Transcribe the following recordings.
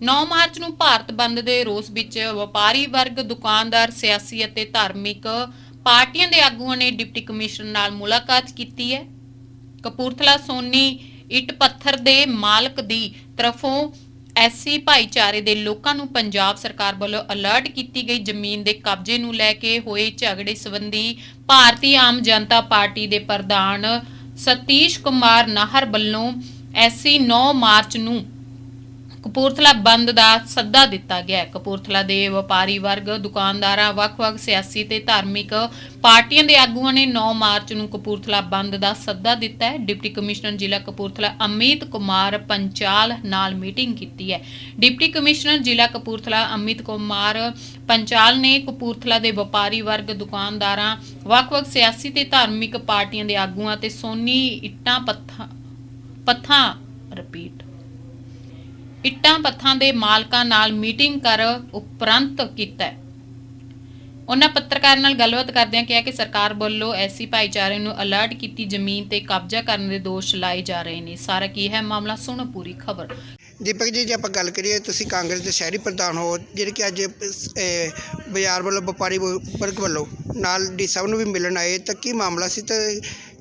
9 March ਨੂੰ ਭਾਰਤ ਬੰਦ ਦੇ ਰੋਸ ਵਿੱਚ ਵਪਾਰੀ ਵਰਗ, ਦੁਕਾਨਦਾਰ, ਸਿਆਸੀ ਅਤੇ ਧਾਰਮਿਕ ਪਾਰਟੀਆਂ ਦੇ ਆਗੂਆਂ ਨੇ ਡਿਪਟੀ ਕਮਿਸ਼ਨਰ ਨਾਲ ਮੁਲਾਕਾਤ ਕੀਤੀ ਹੈ। ਕਪੂਰਥਲਾ ਸੋਨੀ ਇੱਟ ਪੱਥਰ ਦੇ ਮਾਲਕ ਦੀ ਤਰਫੋਂ ਐਸਸੀ ਭਾਈਚਾਰੇ ਦੇ ਲੋਕਾਂ ਨੂੰ ਪੰਜਾਬ ਸਰਕਾਰ ਵੱਲੋਂ ਅਲਰਟ ਕੀਤੀ ਗਈ। ਜ਼ਮੀਨ ਦੇ ਕਬਜ਼ੇ ਨੂੰ ਲੈ ਕੇ ਹੋਏ ਝਗੜੇ ਸੰਬੰਧੀ ਭਾਰਤੀ ਆਮ ਜਨਤਾ ਪਾਰਟੀ ਦੇ ਪ੍ਰਧਾਨ ਸਤੀਸ਼ ਕੁਮਾਰ ਨਾਹਰ ਵੱਲੋਂ ਐਸਸੀ 9 ਮਾਰਚ ਨੂੰ ਕਪੂਰਥਲਾ ਬੰਦ ਦਾ ਸੱਦਾ ਦਿੱਤਾ ਗਿਆ ਹੈ। ਕਪੂਰਥਲਾ ਦੇ ਵਪਾਰੀ ਵਰਗ, ਦੁਕਾਨਦਾਰਾਂ, ਵੱਖ-ਵੱਖ ਸਿਆਸੀ ਤੇ ਧਾਰਮਿਕ ਪਾਰਟੀਆਂ ਦੇ ਆਗੂਆਂ ਨੇ 9 ਮਾਰਚ ਨੂੰ ਕਪੂਰਥਲਾ ਬੰਦ ਦਾ ਸੱਦਾ ਦਿੱਤਾ ਹੈ। ਡਿਪਟੀ ਕਮਿਸ਼ਨਰ ਜ਼ਿਲ੍ਹਾ ਕਪੂਰਥਲਾ ਅਮਿਤ ਕੁਮਾਰ ਪੰਚਾਲ ਨਾਲ ਮੀਟਿੰਗ ਕੀਤੀ ਹੈ। ਡਿਪਟੀ ਕਮਿਸ਼ਨਰ ਜ਼ਿਲ੍ਹਾ ਕਪੂਰਥਲਾ ਅਮਿਤ ਕੁਮਾਰ ਪੰਚਾਲ ਨੇ ਕਪੂਰਥਲਾ ਦੇ ਵਪਾਰੀ ਵਰਗ, ਦੁਕਾਨਦਾਰਾਂ, ਵੱਖ-ਵੱਖ ਸਿਆਸੀ ਤੇ ਧਾਰਮਿਕ ਪਾਰਟੀਆਂ ਦੇ ਆਗੂਆਂ ਤੇ ਸੋਨੀ ਇੱਟਾਂ ਪੱਥਾਂ ਪੱਥਾਂ ਰਿਪੀਟ ਇੱਟਾਂ ਪੱਥਾਂ ਦੇ ਮਾਲਕਾਂ ਨਾਲ ਮੀਟਿੰਗ ਕਰ ਉਪਰੰਤ ਕੀਤਾ ਉਹਨਾਂ ਪੱਤਰਕਾਰ ਨਾਲ ਗੱਲਬਾਤ ਕਰਦਿਆਂ ਕਿਹਾ ਕਿ ਸਰਕਾਰ ਵੱਲੋਂ ਐਸੀ ਭਾਈਚਾਰੇ ਨੂੰ ਅਲਰਟ ਕੀਤੀ ਜ਼ਮੀਨ ਤੇ ਕਬਜ਼ਾ ਕਰਨ ਦੇ ਦੋਸ਼ ਲਾਏ ਜਾ ਰਹੇ ਨੇ। ਸਾਰਾ ਕੀ ਹੈ ਮਾਮਲਾ ਸੁਣੋ ਪੂਰੀ ਖਬਰ। ਦੀਪਕ ਜੀ, ਜੇ ਆਪਾਂ ਗੱਲ ਕਰੀਏ, ਤੁਸੀਂ ਕਾਂਗਰਸ ਦੇ ਸ਼ਹਿਰੀ ਪ੍ਰਧਾਨ ਹੋ, ਜਿਹੜੇ ਕਿ ਅੱਜ ਬਾਜ਼ਾਰ ਵੱਲੋਂ, ਵਪਾਰੀ ਵਰਗ ਵੱਲੋਂ ਨਾਲ ਡੀ ਸਾਹਿਬ ਨੂੰ ਵੀ ਮਿਲਣ ਆਏ, ਤਾਂ ਕੀ ਮਾਮਲਾ ਸੀ? ਤਾਂ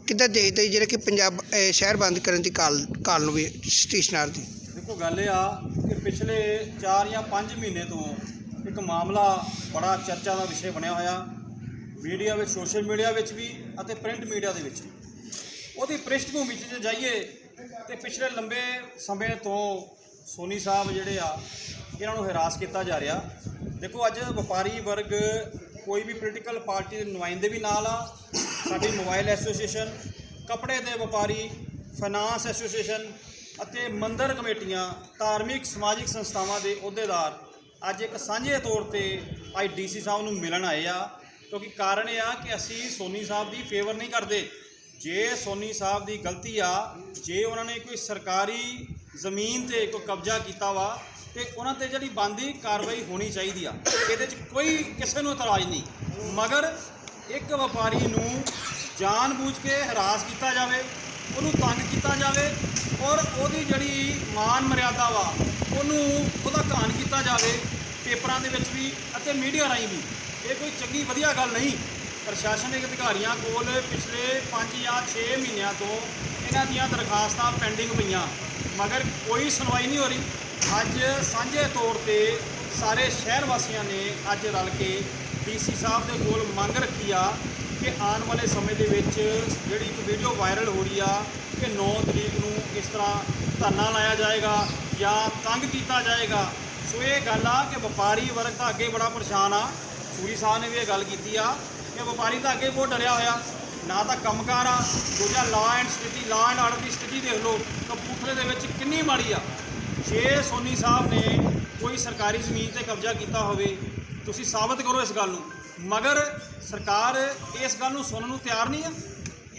ਕਿੱਦਾਂ ਦੇਖਦੇ ਜਿਹੜੇ ਕਿ ਪੰਜਾਬ ਸ਼ਹਿਰ ਬੰਦ ਕਰਨ ਦੀ ਕਾਲ ਕਾਲ ਨੂੰ ਵੀ ਸਟੇਸ਼ਨਰ ਦੀ? ਦੇਖੋ ਗੱਲ ਇਹ ਆ ਕਿ ਪਿਛਲੇ 4 ਜਾਂ 5 ਮਹੀਨੇ ਤੋਂ ਇੱਕ ਮਾਮਲਾ ਬੜਾ ਚਰਚਾ ਦਾ ਵਿਸ਼ੇ ਬਣਿਆ ਹੋਇਆ, ਮੀਡੀਆ ਵਿੱਚ, ਸੋਸ਼ਲ ਮੀਡੀਆ ਵਿੱਚ ਵੀ ਅਤੇ ਪ੍ਰਿੰਟ ਮੀਡੀਆ ਦੇ ਵਿੱਚ। ਵੀ ਉਹਦੀ ਪ੍ਰਿਸ਼ਠਭੂਮੀ 'ਚ ਜੇ ਜਾਈਏ ਤੇ ਪਿਛਲੇ ਲੰਬੇ ਸਮੇਂ ਤੋਂ ਸੋਨੀ ਸਾਹਿਬ ਜਿਹੜੇ ਆ, ਇਹਨਾਂ ਨੂੰ ਹਰਾਸ ਕੀਤਾ ਜਾ ਰਿਹਾ। ਦੇਖੋ ਅੱਜ ਵਪਾਰੀ ਵਰਗ ਕੋਈ ਵੀ ਪੋਲੀਟੀਕਲ ਪਾਰਟੀ ਦੇ ਨੁਮਾਇੰਦੇ ਵੀ ਨਾਲ ਆ। ਸਾਡੀ ਮੋਬਾਈਲ ਐਸੋਸੀਏਸ਼ਨ ਕੱਪੜੇ ਦੇ ਵਪਾਰੀ ਫਾਈਨਾਂਸ ਐਸੋਸੀਏਸ਼ਨ ਅਤੇ ਮੰਦਰ ਕਮੇਟੀਆਂ ਧਾਰਮਿਕ ਸਮਾਜਿਕ ਸੰਸਥਾਵਾਂ ਦੇ ਅਹੁਦੇਦਾਰ ਅੱਜ ਇੱਕ ਸਾਂਝੇ ਤੌਰ ਤੇ ਅੱਜ ਡੀਸੀ ਸਾਹਿਬ ਨੂੰ ਮਿਲਣ ਆਏ ਆ, ਕਿਉਂਕਿ ਕਾਰਨ ਇਹ ਆ ਕਿ ਅਸੀਂ ਸੋਨੀ ਸਾਹਿਬ ਦੀ ਫੇਵਰ ਨਹੀਂ ਕਰਦੇ। ਜੇ ਸੋਨੀ ਸਾਹਿਬ ਦੀ ਗਲਤੀ ਆ, ਜੇ ਉਹਨਾਂ ਨੇ ਕੋਈ ਸਰਕਾਰੀ ਜ਼ਮੀਨ ਤੇ ਕੋਈ ਕਬਜ਼ਾ ਕੀਤਾ ਵਾ, ਤੇ ਉਹਨਾਂ ਤੇ ਜਿਹੜੀ ਬੰਦੀ ਕਾਰਵਾਈ ਹੋਣੀ ਚਾਹੀਦੀ ਆ, ਇਹਦੇ 'ਚ ਕੋਈ ਕਿਸੇ ਨੂੰ ਇਤਰਾਜ਼ ਨਹੀਂ। ਮਗਰ ਇੱਕ ਵਪਾਰੀ ਨੂੰ ਜਾਣਬੁੱਝ ਕੇ ਹਰਾਸ ਕੀਤਾ ਜਾਵੇ, ਉਹਨੂੰ ਤੰਗ ਕੀਤਾ ਜਾਵੇ ਔਰ ਉਹਦੀ ਜਿਹੜੀ ਮਾਨ ਮਰਿਆਦਾ ਵਾ, ਉਹਨੂੰ ਉਹਦਾ ਘਾਣ ਕੀਤਾ ਜਾਵੇ, ਪੇਪਰਾਂ ਦੇ ਵਿੱਚ ਵੀ ਅਤੇ ਮੀਡੀਆ ਰਾਹੀਂ ਵੀ। ਇਹ ਕੋਈ ਚੰਗੀ ਵਧੀਆ ਗੱਲ ਨਹੀਂ। ਪ੍ਰਸ਼ਾਸਨਿਕ ਅਧਿਕਾਰੀਆਂ ਕੋਲ ਪਿਛਲੇ 5 ਜਾਂ 6 ਮਹੀਨਿਆਂ ਤੋਂ ਇਹਨਾਂ ਦੀਆਂ ਦਰਖਾਸਤਾਂ ਪੈਂਡਿੰਗ ਪਈਆਂ। ਮਗਰ ਕੋਈ ਸੁਣਵਾਈ ਨਹੀਂ ਹੋ ਰਹੀ। ਅੱਜ ਸਾਂਝੇ ਤੌਰ ਤੇ ਸਾਰੇ ਸ਼ਹਿਰ ਵਾਸੀਆਂ ਨੇ ਅੱਜ ਰਲ ਕੇ ਡੀਸੀ ਸਾਹਿਬ ਦੇ ਕੋਲ ਮੰਗ ਰੱਖੀ ਆ ਕਿ ਆਉਣ ਵਾਲੇ ਸਮੇਂ ਦੇ ਵਿੱਚ ਜਿਹੜੀ ਇੱਕ ਵੀਡੀਓ ਵਾਇਰਲ ਹੋ ਰਹੀ ਆ, ਕਿ 9 ਤਰੀਕ ਨੂੰ ਇਸ ਤਰ੍ਹਾਂ ਧਰਨਾ ਲਾਇਆ ਜਾਏਗਾ ਜਾਂ ਤੰਗ ਕੀਤਾ ਜਾਏਗਾ। ਸੋ ਇਹ ਗੱਲ ਆ ਕਿ ਵਪਾਰੀ ਵਰਗ ਤਾਂ ਅੱਗੇ ਬੜਾ ਪਰੇਸ਼ਾਨ ਆ। ਸੂਰੀ ਸਾਹਿਬ ਨੇ ਵੀ ਇਹ ਗੱਲ ਕੀਤੀ ਆ ਕਿ ਵਪਾਰੀ ਤਾਂ ਅੱਗੇ ਬਹੁਤ ਡਰਿਆ ਹੋਇਆ। ਨਾ ਤਾਂ ਕੰਮਕਾਰ ਆ, ਦੂਜਾ ਲਾਅ ਐਂਡ ਸਥਿਤੀ ਲਾਅ ਐਂਡ ਆਰਡਰ ਦੀ ਸਥਿਤੀ ਦੇਖ ਲਓ, ਕਪੂਰਥਲੇ ਦੇ ਵਿੱਚ ਕਿੰਨੀ ਮਾੜੀ ਆ। ਜੇ ਸੋਨੀ ਸਾਹਿਬ ਨੇ ਕੋਈ ਸਰਕਾਰੀ ਜ਼ਮੀਨ ਤੇ ਕਬਜ਼ਾ ਕੀਤਾ ਹੋਵੇ, ਤੁਸੀਂ ਸਾਬਤ ਕਰੋ ਇਸ ਗੱਲ ਨੂੰ। ਮਗਰ ਸਰਕਾਰ ਇਸ ਗੱਲ ਨੂੰ ਸੁਣਨ ਨੂੰ ਤਿਆਰ ਨਹੀਂ ਆ।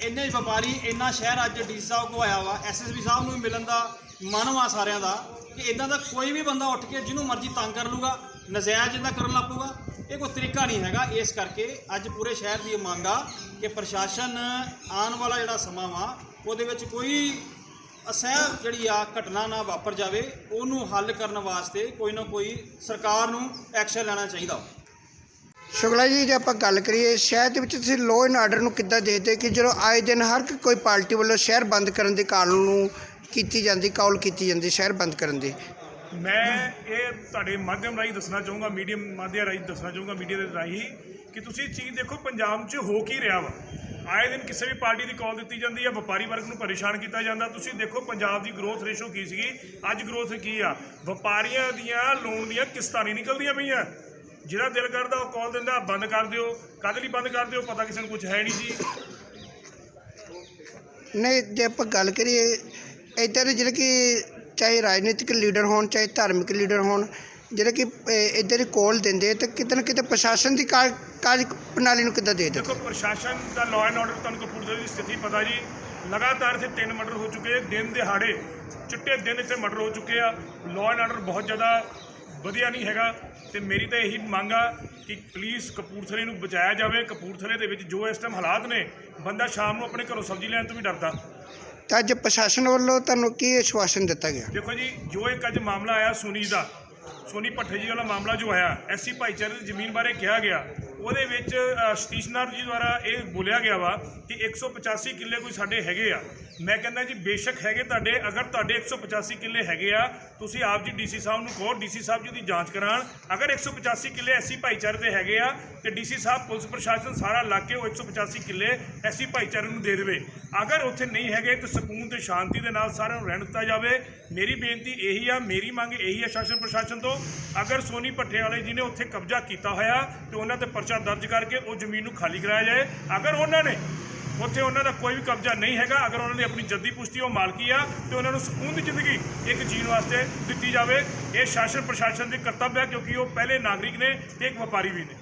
ਇੰਨੇ ਵਪਾਰੀ, ਇੰਨਾ ਸ਼ਹਿਰ ਅੱਜ ਡੀ ਸਾਹਿਬ ਕੋ ਆਇਆ ਵਾ ਐਸਐਸਬੀ ਸਾਹਿਬ ਨੂੰ ਵੀ ਮਿਲਣ ਦਾ ਮਨ ਵਾ ਸਾਰਿਆਂ ਦਾ ਕਿ ਇਦਾਂ ਦਾ ਕੋਈ ਵੀ ਬੰਦਾ ਉੱਠ ਕੇ ਜਿਹਨੂੰ ਮਰਜ਼ੀ ਤੰਗ ਕਰ ਲੂਗਾ ਨਜਾਇਜ਼ ਜਿੰਦਾ ਕਰਨ ਲੱਗ ਪਊਗਾ। ਇਹ ਕੋਈ ਤਰੀਕਾ ਨਹੀਂ ਹੈਗਾ ਇਸ ਕਰਕੇ ਅੱਜ ਪੂਰੇ ਸ਼ਹਿਰ ਦੀ ਇਹ ਮੰਗ ਆ ਕਿ ਪ੍ਰਸ਼ਾਸਨ ਆਉਣ ਵਾਲਾ ਜਿਹੜਾ ਸਮਾਂ ਵਾ, ਉਹਦੇ ਵਿੱਚ ਕੋਈ ਅਸਹਿ ਜਿਹੜੀ ਆ ਘਟਨਾ ਨਾ ਵਾਪਰ ਜਾਵੇ ਉਹਨੂੰ ਹੱਲ ਕਰਨ ਵਾਸਤੇ ਕੋਈ ਨਾ ਕੋਈ ਸਰਕਾਰ ਨੂੰ ਐਕਸ਼ਨ ਲੈਣਾ ਚਾਹੀਦਾ। ਸ਼ੁਕਲਾ ਜੀ ਜੇ ਆਪਾਂ ਗੱਲ ਕਰੀਏ ਸ਼ਹਿਰ ਦੇ ਵਿੱਚ ਤੁਸੀਂ ਲੋਅ ਐਂਡ ਆਰਡਰ ਨੂੰ ਕਿੱਦਾਂ ਦੇਖਦੇ ਕਿ ਜਦੋਂ ਆਏ ਦਿਨ ਹਰ ਇੱਕ ਕੋਈ ਪਾਰਟੀ ਵੱਲੋਂ ਸ਼ਹਿਰ ਬੰਦ ਕਰਨ ਦੀ ਕਾਲ ਨੂੰ ਕੀਤੀ ਜਾਂਦੀ ਕਾਲ ਕੀਤੀ ਜਾਂਦੀ ਸ਼ਹਿਰ ਬੰਦ ਕਰਨ ਦੀ? ਮੈਂ ਇਹ ਤੁਹਾਡੇ ਮਾਧਿਅਮ ਰਾਹੀਂ ਦੱਸਣਾ ਚਾਹੂੰਗਾ ਮੀਡੀਅਮ ਮਾਧਿਅਮ ਰਾਹੀਂ ਦੱਸਣਾ ਚਾਹੂੰਗਾ ਮੀਡੀਆ ਦੇ ਰਾਹੀਂ ਕਿ ਤੁਸੀਂ ਚੀਜ਼ ਦੇਖੋ ਪੰਜਾਬ 'ਚ ਹੋ ਕੀ ਰਿਹਾ ਵਾ। ਆਏ ਦਿਨ ਕਿਸੇ ਵੀ ਪਾਰਟੀ ਦੀ ਕਾਲ ਦਿੱਤੀ ਜਾਂਦੀ ਹੈ, ਵਪਾਰੀ ਵਰਗ ਨੂੰ ਪਰੇਸ਼ਾਨ ਕੀਤਾ ਜਾਂਦਾ। ਤੁਸੀਂ ਦੇਖੋ, ਪੰਜਾਬ ਦੀ ਗਰੋਥ ਰੇਸ਼ੋ ਕੀ ਸੀਗੀ? ਅੱਜ ਗਰੋਥ ਕੀ ਆ? ਵਪਾਰੀਆਂ ਦੀਆਂ ਲੋਨ ਦੀਆਂ ਕਿਸ਼ਤਾਂ ਨਹੀਂ ਨਿਕਲਦੀਆਂ ਪਈਆਂ। ਜਿਹੜਾ ਦਿਲ ਕਰਦਾ ਉਹ ਕਾਲ ਦਿੰਦਾ, ਬੰਦ ਕਰ ਦਿਓ। ਕਦ ਲਈ ਬੰਦ ਕਰ ਦਿਓ? ਪਤਾ ਕਿਸੇ ਨੂੰ ਕੁਝ ਹੈ ਨਹੀਂ ਜੀ। ਨਹੀਂ, ਜੇ ਆਪਾਂ ਗੱਲ ਕਰੀਏ, ਇੱਧਰ ਦੇ ਜਿਹੜੇ ਕਿ ਚਾਹੇ ਰਾਜਨੀਤਿਕ ਲੀਡਰ ਹੋਣ, ਚਾਹੇ ਧਾਰਮਿਕ ਲੀਡਰ ਹੋਣ ਜਿਹੜੇ ਕਿ ਇੱਧਰ ਦੀ ਕੋਲ ਦਿੰਦੇ ਤਾਂ ਕਿਤੇ ਨਾ ਕਿਤੇ ਪ੍ਰਸ਼ਾਸਨ ਦੀ ਕਾਰ ਕਾਰਜ ਪ੍ਰਣਾਲੀ ਨੂੰ ਕਿੱਦਾਂ ਦੇਖਦੇ ਦੇਖੋ ਪ੍ਰਸ਼ਾਸਨ ਦਾ ਲਾਅ ਐਂਡ ਆਰਡਰ ਤੁਹਾਨੂੰ ਕਪੂਰਥਲੇ ਦੀ ਸਥਿਤੀ ਪਤਾ ਜੀ। ਲਗਾਤਾਰ ਇੱਥੇ ਤਿੰਨ ਮਰਡਰ ਹੋ ਚੁੱਕੇ ਆ, ਦਿਨ ਦਿਹਾੜੇ ਚਿੱਟੇ ਦਿਨ ਇੱਥੇ ਮਰਡਰ ਹੋ ਚੁੱਕੇ ਆ। ਲਾਅ ਐਂਡ ਆਰਡਰ ਬਹੁਤ ਜ਼ਿਆਦਾ ਵਧੀਆ ਨਹੀਂ ਹੈਗਾ ਤੇ ਮੇਰੀ ਤਾਂ ਇਹੀ ਮੰਗ ਆ ਕਿ ਪਲੀਜ਼ ਕਪੂਰਥਲੇ ਨੂੰ ਬਚਾਇਆ ਜਾਵੇ। ਕਪੂਰਥਲੇ ਦੇ ਵਿੱਚ ਜੋ ਇਸ ਟਾਈਮ ਹਾਲਾਤ ਨੇ ਬੰਦਾ ਸ਼ਾਮ ਨੂੰ ਆਪਣੇ ਘਰੋਂ ਸਬਜ਼ੀ ਲੈਣ ਤੋਂ ਵੀ ਡਰਦਾ। ਤਾਂ ਅੱਜ ਪ੍ਰਸ਼ਾਸਨ ਵੱਲੋਂ ਤੁਹਾਨੂੰ ਕੀ ਆਸ਼ਵਾਸਨ ਦਿੱਤਾ ਗਿਆ? ਦੇਖੋ ਜੀ ਜੋ ਇੱਕ ਅੱਜ ਮਾਮਲਾ ਆਇਆ ਸੁਨੀ ਦਾ ਸੋਨੀ ਭੱਠੇ ਜੀ ਵਾਲਾ ਮਾਮਲਾ ਜੋ ਆਇਆ ਐਸਸੀ ਭਾਈਚਾਰੇ ਦੀ ਜ਼ਮੀਨ ਬਾਰੇ ਕਿਹਾ ਗਿਆ। ਉਹਦੇ ਵਿੱਚ ਅ, ਸਤੀਸ਼ ਨਾਥ ਜੀ ਦੁਆਰਾ ਇਹ ਬੋਲਿਆ ਗਿਆ ਵਾ ਕਿ 185 ਕਿੱਲੇ ਕੋਈ ਸਾਡੇ ਹੈਗੇ ਆ। ਮੈਂ ਕਹਿੰਦਾ ਜੀ, ਬੇਸ਼ੱਕ ਹੈਗੇ ਤੁਹਾਡੇ, ਅਗਰ ਤੁਹਾਡੇ 185 ਕਿੱਲੇ ਹੈਗੇ ਆ, ਤੁਸੀਂ ਆਪ ਜੀ ਡੀਸੀ ਸਾਹਿਬ ਨੂੰ ਕਹੋ ਡੀਸੀ ਸਾਹਿਬ ਜੀ ਦੀ ਜਾਂਚ ਕਰਾਉਣ ਅਗਰ 185 ਕਿੱਲੇ ਐਸੀ ਭਾਈਚਾਰੇ ਦੇ ਹੈਗੇ ਆ, ਤੇ ਡੀਸੀ ਸਾਹਿਬ, ਪੁਲਿਸ ਪ੍ਰਸ਼ਾਸਨ ਸਾਰਾ ਲਾ ਕੇ ਉਹ 185 ਕਿੱਲੇ ਐਸੀ ਭਾਈਚਾਰੇ ਨੂੰ ਦੇ ਦੇਵੇ। ਅਗਰ ਉੱਥੇ ਨਹੀਂ ਹੈਗੇ, ਤਾਂ ਸਕੂਨ ਤੇ ਸ਼ਾਂਤੀ ਦੇ ਨਾਲ ਸਾਰਿਆਂ ਨੂੰ ਰਹਿਣ ਦਿੱਤਾ ਜਾਵੇ। ਮੇਰੀ ਬੇਨਤੀ ਇਹੀ ਆ, ਮੇਰੀ ਮੰਗ ਇਹੀ ਆ ਸ਼ਾਸਨ ਪ੍ਰਸ਼ਾਸਨ ਤੋਂ। ਅਗਰ ਸੋਨੀ ਭੱਠੇ ਵਾਲੇ ਜੀ ਨੇ ਉੱਥੇ ਕਬਜ਼ਾ ਕੀਤਾ ਹੋਇਆ, ਤੇ ਉਹਨਾਂ ਤੇ ਪਰਚਾ ਦਰਜ ਕਰਕੇ ਉਹ ਜ਼ਮੀਨ ਨੂੰ ਖਾਲੀ ਕਰਾਇਆ ਜਾਏ। ਅਗਰ ਉਹਨਾਂ ਨੇ ਉੱਥੇ ਉਹਨਾਂ ਦਾ ਕੋਈ ਵੀ ਕਬਜ਼ਾ ਨਹੀਂ ਹੈਗਾ। ਅਗਰ ਉਹਨਾਂ ਦੀ ਆਪਣੀ ਜੱਦੀ ਪੁਸ਼ਤੀ ਉਹ ਮਾਲਕੀ ਆ ਤੇ ਉਹਨਾਂ ਨੂੰ ਸਕੂਨ ਦੀ ਜ਼ਿੰਦਗੀ ਇੱਕ ਜੀਣ ਵਾਸਤੇ ਦਿੱਤੀ ਜਾਵੇ। ਇਹ ਸ਼ਾਸਨ ਪ੍ਰਸ਼ਾਸਨ ਦੀ ਕਰਤੱਵ ਹੈ ਕਿਉਂਕਿ ਉਹ ਪਹਿਲੇ ਨਾਗਰਿਕ ਨੇ ਤੇ ਇੱਕ ਵਪਾਰੀ ਵੀ ਨੇ।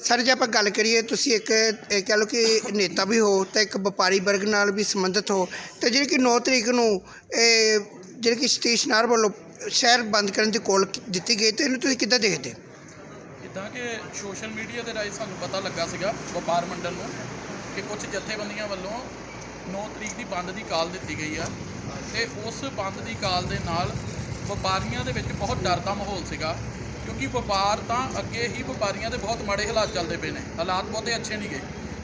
ਸਰ ਜੇ ਆਪਾਂ ਗੱਲ ਕਰੀਏ ਤੁਸੀਂ ਇੱਕ ਇਹ ਕਹਿ ਲਓ ਕਿ ਨੇਤਾ ਵੀ ਹੋ ਤੇ ਇੱਕ ਵਪਾਰੀ ਵਰਗ ਨਾਲ ਵੀ ਸੰਬੰਧਿਤ ਹੋ ਤੇ ਜਿਹੜੀ ਕਿ 9 ਤਰੀਕ ਨੂੰ ਇਹ ਜਿਹੜੀ ਕਿ ਸਤੀਸ਼ ਨਾਰ ਵੱਲੋਂ ਸ਼ਹਿਰ ਬੰਦ ਕਰਨ ਦੀ ਕੋਲ ਦਿੱਤੀ ਗਈ ਤੇ ਇਹਨੂੰ ਤੁਸੀਂ ਕਿੱਦਾਂ ਦੇਖਦੇ? ਜਿੱਦਾਂ ਕਿ ਸੋਸ਼ਲ ਮੀਡੀਆ ਦੇ ਰਾਹੀਂ ਸਾਨੂੰ ਪਤਾ ਲੱਗਾ ਸੀਗਾ ਵਪਾਰ ਮੰਡਲ ਨੂੰ। ਕਿ ਕੁਝ ਜਥੇਬੰਦੀਆਂ ਵੱਲੋਂ 9 ਤਰੀਕ ਦੀ ਬੰਦ ਦੀ ਕਾਲ ਦਿੱਤੀ ਗਈ ਆ ਤੇ ਉਸ ਬੰਦ ਦੀ ਕਾਲ ਦੇ ਨਾਲ ਵਪਾਰੀਆਂ ਦੇ ਵਿੱਚ ਬਹੁਤ ਡਰ ਦਾ ਮਾਹੌਲ ਸੀਗਾ, ਕਿਉਂਕਿ ਵਪਾਰ ਤਾਂ ਅੱਗੇ ਹੀ ਵਪਾਰੀਆਂ ਦੇ ਬਹੁਤ ਮਾੜੇ ਹਾਲਾਤ ਚੱਲਦੇ ਪਏ ਨੇ, ਹਾਲਾਤ ਬਹੁਤੇ ਅੱਛੇ ਨਹੀਂ ਗਏ।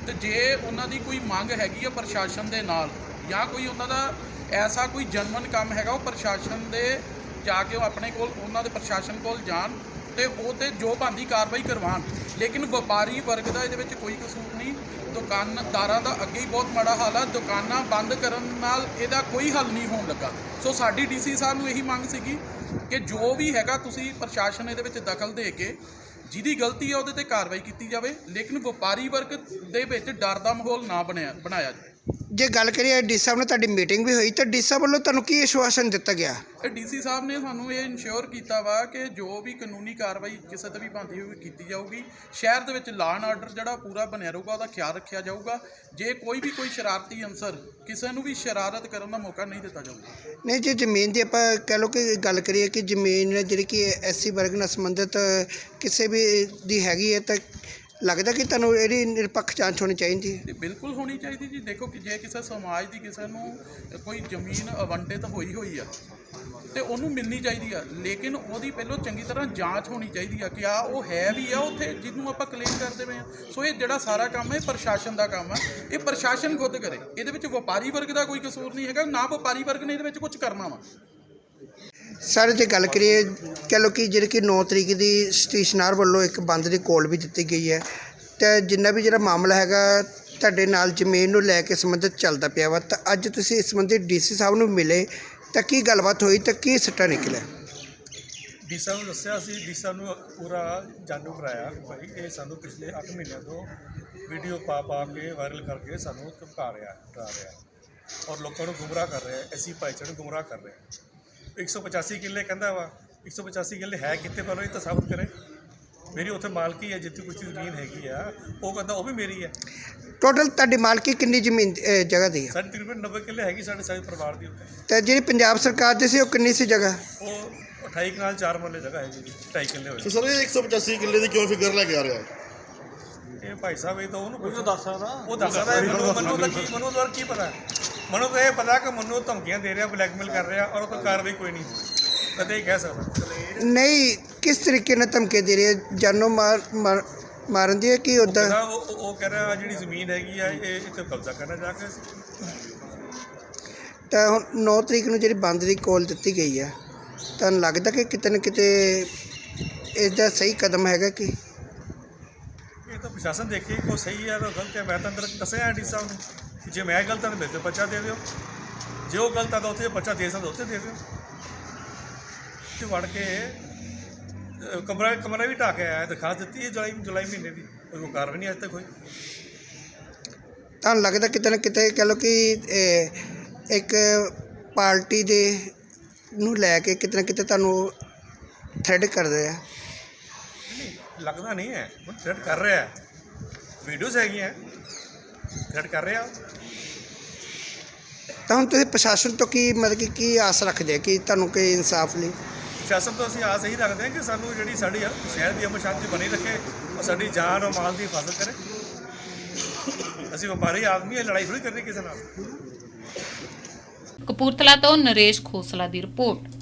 ਤੇ ਜੇ ਉਹਨਾਂ ਦੀ ਕੋਈ ਮੰਗ ਹੈਗੀ ਆ ਪ੍ਰਸ਼ਾਸਨ ਦੇ ਨਾਲ, ਜਾਂ ਕੋਈ ਉਹਨਾਂ ਦਾ ਐਸਾ ਕੋਈ ਜਨਮਨ ਕੰਮ ਹੈਗਾ, ਉਹ ਪ੍ਰਸ਼ਾਸਨ ਦੇ ਜਾ ਕੇ ਉਹ ਆਪਣੇ ਕੋਲ, ਉਹਨਾਂ ਦੇ ਪ੍ਰਸ਼ਾਸਨ ਕੋਲ ਜਾਣ ਤੇ ਉਹ ਤੇ ਜੋ ਬੰਦੀ ਕਾਰਵਾਈ ਕਰਵਾਉਣ। ਲੇਕਿਨ ਵਪਾਰੀ ਵਰਗ ਦਾ ਇਹਦੇ ਵਿੱਚ ਕੋਈ ਕਸੂਰ ਨਹੀਂ ਦੁਕਾਨਦਾਰਾਂ ਦਾ ਅੱਗੇ ਹੀ ਬਹੁਤ ਮਾੜਾ ਹਾਲ ਆ। ਦੁਕਾਨਾਂ ਬੰਦ ਕਰਨ ਨਾਲ ਇਹਦਾ ਕੋਈ ਹੱਲ ਨਹੀਂ ਹੋਣ ਲੱਗਾ। ਸੋ ਸਾਡੀ ਡੀਸੀ ਸਾਹਿਬ ਨੂੰ ਇਹੀ ਮੰਗ ਸੀਗੀ ਕਿ ਜੋ ਵੀ ਹੈਗਾ ਤੁਸੀਂ ਪ੍ਰਸ਼ਾਸਨ ਇਹਦੇ ਵਿੱਚ ਦਖਲ ਦੇ ਕੇ ਜਿਹਦੀ ਗਲਤੀ ਹੈ ਉਹਦੇ ਤੇ ਕਾਰਵਾਈ ਕੀਤੀ ਜਾਵੇ, ਲੇਕਿਨ ਵਪਾਰੀ ਵਰਗ ਦੇ ਵਿੱਚ ਡਰ ਦਾ ਮਾਹੌਲ ਨਾ ਬਣਿਆ ਬਣਾਇਆ ਜਾਵੇ। ਜੇ ਗੱਲ ਕਰੀਏ ਡੀ ਸਾਹਿਬ ਨਾਲ ਤੁਹਾਡੀ ਮੀਟਿੰਗ ਵੀ ਹੋਈ ਤਾਂ ਡੀ ਸਾਹਿਬ ਵੱਲੋਂ ਤੁਹਾਨੂੰ ਕੀ ਆਸ਼ਵਾਸਨ ਦਿੱਤਾ ਗਿਆ? ਡੀਸੀ ਸਾਹਿਬ ਨੇ ਸਾਨੂੰ ਇਹ ਇਨਸ਼ੋਰ ਕੀਤਾ ਵਾ ਕਿ ਜੋ ਵੀ ਕਾਨੂੰਨੀ ਕਾਰਵਾਈ ਕਿਸੇ ਤੇ ਵੀ ਬਣਦੀ ਹੋਈ ਕੀਤੀ ਜਾਊਗੀ ਸ਼ਹਿਰ ਦੇ ਵਿੱਚ ਲਾਅ ਐਂਡ ਆਰਡਰ ਜਿਹੜਾ ਪੂਰਾ ਬਣਿਆ ਰਹੂਗਾ ਉਹਦਾ ਖਿਆਲ ਰੱਖਿਆ ਜਾਊਗਾ। ਜੇ ਕੋਈ ਵੀ ਕੋਈ ਸ਼ਰਾਰਤੀ ਅਨਸਰ ਕਿਸੇ ਨੂੰ ਵੀ ਸ਼ਰਾਰਤ ਕਰਨ ਦਾ ਮੌਕਾ ਨਹੀਂ ਦਿੱਤਾ ਜਾਊਗਾ। ਨਹੀਂ ਜੇ ਜ਼ਮੀਨ ਦੀ ਆਪਾਂ ਕਹਿ ਲਓ ਕਿ ਗੱਲ ਕਰੀਏ ਕਿ ਜ਼ਮੀਨ ਜਿਹੜੀ ਕਿ ਐਸਸੀ ਵਰਗ ਨਾਲ ਸੰਬੰਧਿਤ ਕਿਸੇ ਵੀ ਦੀ ਹੈਗੀ ਹੈ ਤਾਂ ਲੱਗਦਾ ਕਿ ਤੁਹਾਨੂੰ ਇਹਦੀ ਨਿਰਪੱਖ ਜਾਂਚ ਹੋਣੀ ਚਾਹੀਦੀ ਹੈ? ਤੇ ਬਿਲਕੁਲ ਹੋਣੀ ਚਾਹੀਦੀ ਜੀ। ਦੇਖੋ ਕਿ ਜੇ ਕਿਸੇ ਸਮਾਜ ਦੀ ਕਿਸੇ ਨੂੰ ਕੋਈ ਜ਼ਮੀਨ ਅਵੰਟਿਤ ਹੋਈ ਹੋਈ ਆ, ਤੇ ਉਹਨੂੰ ਮਿਲਣੀ ਚਾਹੀਦੀ ਆ, ਲੇਕਿਨ ਉਹਦੀ ਪਹਿਲਾਂ ਚੰਗੀ ਤਰ੍ਹਾਂ ਜਾਂਚ ਹੋਣੀ ਚਾਹੀਦੀ ਆ ਕਿ ਆ ਉਹ ਹੈ ਵੀ ਆ ਉੱਥੇ ਜਿਹਨੂੰ ਆਪਾਂ ਕਲੇਮ ਕਰਦੇ ਪਏ ਆ। ਸੋ ਇਹ ਜਿਹੜਾ ਸਾਰਾ ਕੰਮ ਹੈ, ਇਹ ਪ੍ਰਸ਼ਾਸਨ ਦਾ ਕੰਮ ਆ। ਇਹ ਪ੍ਰਸ਼ਾਸਨ ਖੁਦ ਕਰੇ। ਇਹਦੇ ਵਿੱਚ ਵਪਾਰੀ ਵਰਗ ਦਾ ਕੋਈ ਕਸੂਰ ਨਹੀਂ ਹੈਗਾ, ਨਾ ਵਪਾਰੀ ਵਰਗ ਨੇ ਇਹਦੇ ਵਿੱਚ ਕੁਝ ਕਰਨਾ ਵਾ। ਸਰ, ਜੇ ਗੱਲ ਕਰੀਏ, ਕਹਿ ਲਓ ਕਿ ਜਿਹੜੀ ਕਿ 9 ਤਰੀਕ ਦੀ ਸਤੀਸ਼ ਵੱਲੋਂ ਇੱਕ ਬੰਦ ਦੀ ਕੋਲ ਵੀ ਦਿੱਤੀ ਗਈ ਹੈ, ਤੇ ਜਿੰਨਾ ਵੀ ਜਿਹੜਾ ਮਾਮਲਾ ਹੈਗਾ ਤੁਹਾਡੇ ਨਾਲ ਜ਼ਮੀਨ ਨੂੰ ਲੈ ਕੇ ਸੰਬੰਧਿਤ ਚੱਲਦਾ ਪਿਆ ਵਾ, ਤਾਂ ਅੱਜ ਤੁਸੀਂ ਇਸ ਸੰਬੰਧੀ ਡੀਸੀ ਸਾਹਿਬ ਨੂੰ ਮਿਲੇ, ਤਾਂ ਕੀ ਗੱਲਬਾਤ ਹੋਈ ਤਾਂ ਕੀ ਸਿੱਟਾ ਨਿਕਲਿਆ? ਡੀ ਸਾਹਿਬ ਨੂੰ ਦੱਸਿਆ ਸੀ, ਡੀ ਸਾਹਿਬ ਨੂੰ ਪੂਰਾ ਜਾਣੂ ਕਰਾਇਆ ਕਿ ਭਾਈ ਇਹ ਸਾਨੂੰ ਪਿਛਲੇ 8 ਮਹੀਨਿਆਂ ਤੋਂ ਵੀਡੀਓ ਪਾ ਪਾ ਕੇ ਵਾਇਰਲ ਕਰਕੇ ਸਾਨੂੰ ਧਮਕਾ ਰਿਹਾ ਡਰਾ ਰਿਹਾ। ਔਰ ਲੋਕਾਂ ਨੂੰ ਗੁੰਮਰਾਹ ਕਰ ਰਿਹਾ ਐਸੀ ਭਾਈਚਾਰੇ ਨੂੰ ਗੁੰਮਰਾਹ ਕਰ ਰਿਹਾ 185 ਕਿੱਲੇ ਕਹਿੰਦਾ ਵਾ 185 ਕਿੱਲੇ ਹੈ ਕਿੱਥੇ ਪਰ ਇਹ ਤਾਂ ਸਾਬਤ ਕਰੇ। ਮੇਰੀ ਉੱਥੇ ਮਾਲਕੀ ਹੈ ਜਿੱਥੇ ਕੁਝ ਜ਼ਮੀਨ ਹੈਗੀ ਆ ਉਹ ਕਹਿੰਦਾ ਉਹ ਵੀ ਮੇਰੀ ਹੈ। ਟੋਟਲ ਤੁਹਾਡੀ ਮਾਲਕੀ ਕਿੰਨੀ ਜ਼ਮੀਨ ਅਹ, ਜਗ੍ਹਾ ਦੀ ਹੈ ਸਾਡੀ ਤਕਰੀਬਨ 90 ਕਿੱਲੇ ਹੈਗੀ ਸਾਡੇ ਸਾਰੇ ਪਰਿਵਾਰ ਦੀ ਉੱਤੇ। ਤੇ ਜਿਹੜੀ ਪੰਜਾਬ ਸਰਕਾਰ ਦੀ ਸੀ ਉਹ ਕਿੰਨੀ ਸੀ ਜਗ੍ਹਾ? ਉਹ 28 ਕਨਾਲ 4 ਮਰਲੇ ਜਗ੍ਹਾ ਹੈਗੀ ਜੀ 2.5 ਕਿੱਲੇ ਹੋਏ। ਤੇ ਸਰ ਇਹ 185 ਕਿੱਲੇ ਦੀ ਕਿਉਂ ਫਿਗਰ ਲੈ ਕੇ ਆ ਰਿਹਾ? ਇਹ ਭਾਈ ਸਾਹਿਬ ਇਹ ਤਾਂ ਉਹਨੂੰ ਕੋਈ ਪੁੱਛੋ। ਤਾਂ ਦੱਸ ਸਕਦਾ। ਉਹ ਦੱਸ ਸਕਦਾ ਹੈ, ਮੈਨੂੰ ਮੈਨੂੰ ਦਾ ਕੀ ਮੈਨੂੰ ਦਾ ਕੀ ਪਤਾ। ਮੈਨੂੰ ਤਾਂ ਇਹ ਪਤਾ ਕਿ ਮੈਨੂੰ ਧਮਕੀਆਂ ਦੇ ਰਿਹਾ ਬਲੈਕਮੇਲ ਕਰ ਰਿਹਾ ਔਰ ਉਹ ਕੋਈ ਕਾਰਵਾਈ ਕੋਈ ਨਹੀਂ। ਕਦੇ ਹੀ ਕਹਿ ਸਕਦਾ। ਨਹੀਂ ਕਿਸ ਤਰੀਕੇ ਨਾਲ ਧਮਕੇ ਦੇ ਰਹੇ? ਜਾਨੋਂ ਮਾਰ ਮਾਰ- ਮਾਰਨ ਦੀ ਹੈ ਕਿ ਉਦਾਂ ਕਹਿੰਦਾ ਉਹ ਉਹ- ਉਹ ਕਹਿ ਰਿਹਾ ਆਹ ਜਿਹੜੀ ਜ਼ਮੀਨ ਹੈਗੀ ਆ ਇਹ ਇੱਥੇ ਕਬਜ਼ਾ ਕਰਨਾ ਜਾ ਕੇ ਤਾਂ ਹੁਣ 9 ਤਰੀਕ ਨੂੰ ਜਿਹੜੀ ਬੰਦ ਦੀ ਕੋਲ ਦਿੱਤੀ ਗਈ ਹੈ ਤੁਹਾਨੂੰ ਲੱਗਦਾ ਕਿ ਕਿਤੇ ਨਾ ਕਿਤੇ ਇਸ ਦਾ ਸਹੀ ਕਦਮ ਹੈਗਾ ਕਿ? ਇਹ ਤਾਂ ਪ੍ਰਸ਼ਾਸਨ ਦੇਖੇ ਕੋ ਸਹੀ ਹੈ ਤਾਂ ਗਲਤ ਹੈ ਮੈਂ ਤਾਂ ਅੰਦਰ ਦੱਸਿਆ ਡੀ ਸਾਹਿਬ ਨੂੰ। ਜੇ ਮੈਂ ਗਲਤ ਹਾਂ ਤਾਂ ਮੇਰੇ ਤੇ ਬੱਚਾ ਦੇ ਦਿਓ। ਜੇ ਉਹ ਗਲਤ ਹੈ ਤਾਂ ਉੱਥੇ ਬੱਚਾ ਦੇ ਸਕਦਾ ਉੱਥੇ ਦੇ ਦਿਓ। ਤੇ ਵੜ ਕੇ ਕਮਰਾ ਕਮਰਾ ਵੀ ਢਾਹ ਕੇ ਆਇਆ ਦਿਖਾ ਦਿੱਤੀ ਹੈ ਜੁਲਾਈ ਜੁਲਾਈ ਮਹੀਨੇ ਦੀ। ਕੋਈ ਕਾਰਵਾਈ ਨਹੀਂ ਅਜੇ ਤੱਕ ਹੋਈ। ਤੁਹਾਨੂੰ ਲੱਗਦਾ ਕਿਤੇ ਨਾ ਕਿਤੇ ਕਹ ਲਓ ਕਿ ਇੱਕ ਪਾਰਟੀ ਦੇ ਨੂੰ ਲੈ ਕੇ ਕਿਤੇ ਨਾ ਕਿਤੇ ਤੁਹਾਨੂੰ ਥ੍ਰੈਡ ਕਰਦੇ ਆ ਲੱਗਦਾ ਨਹੀਂ ਹੈ। ਉਹ ਥ੍ਰੈਟ ਕਰ ਰਿਹਾ ਹੈ। ਵੀਡੀਓਜ਼ ਹੈਗੀਆਂ। ਥ੍ਰੈਟ ਕਰ ਰਿਹਾ। ਤਾਂ ਹੁਣ ਤੁਸੀਂ ਪ੍ਰਸ਼ਾਸਨ ਤੋਂ ਕੀ ਮਤਲਬ ਕਿ ਕੀ ਆਸ ਰੱਖਦੇ ਆ ਕਿ ਤੁਹਾਨੂੰ ਕੋਈ ਇਨਸਾਫ ਲਈ? ਪ੍ਰਸ਼ਾਸਨ ਤੋਂ ਅਸੀਂ ਆਸ ਇਹੀ ਰੱਖਦੇ ਹਾਂ ਕਿ ਸਾਨੂੰ ਜਿਹੜੀ ਸਾਡੀ ਸ਼ਹਿਰ ਦੀ ਅਮਨ ਸ਼ਾਂਤੀ ਬਣੀ ਰੱਖੇ ਔਰ ਸਾਡੀ ਜਾਨ ਔਰ ਮਾਲ ਦੀ ਹਿਫਾਜ਼ਤ ਕਰੇ। ਅਸੀਂ ਵਪਾਰੀ ਆਦਮੀ ਹਾਂ ਲੜਾਈ ਥੋੜੀ ਕਰਨੀ ਕਿਸੇ ਨਾਲ। ਕਪੂਰਥਲਾ ਤੋਂ ਨਰੇਸ਼ ਖੋਸਲਾ ਦੀ ਰਿਪੋਰਟ।